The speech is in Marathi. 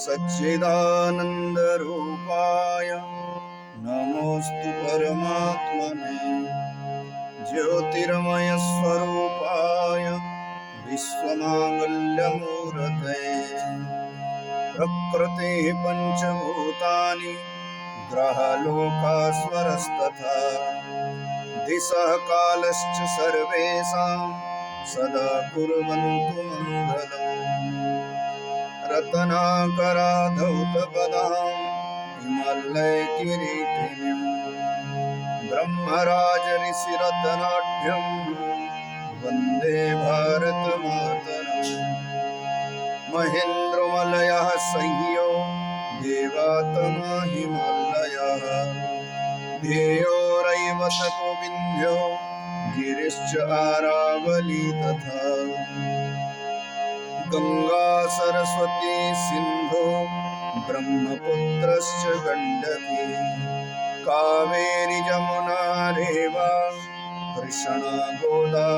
सच्चिदानन्दरूपाय। नमोऽस्तु परमात्मने। ज्योतिर्मयस्वरूपाय। विश्वमाङ्गल्यमूर्तये। प्रकृतिः पञ्चभूतानि। ग्रहलोकास्वरस्तथा। दिशः कालश्च सर्वेषां सदा कुर्वन्तु मङ्गलम्। रत्नाकराधौतपदां हिमालयकिरीटिनीं ब्रह्मराज ऋषिरत्नाढ्यं वन्दे भारतमातरम् महेन्द्रमलयः संह्यो देवात्मा हिमालयः. ध्येयोरैव स गोविन्द्यो गिरिश्च आरावली तथा. गङ्गा सरस्वती सिन्धो ब्रह्मपुत्रश्च गण्डकी कावेरी जमुना रेवा कृष्णा गोदा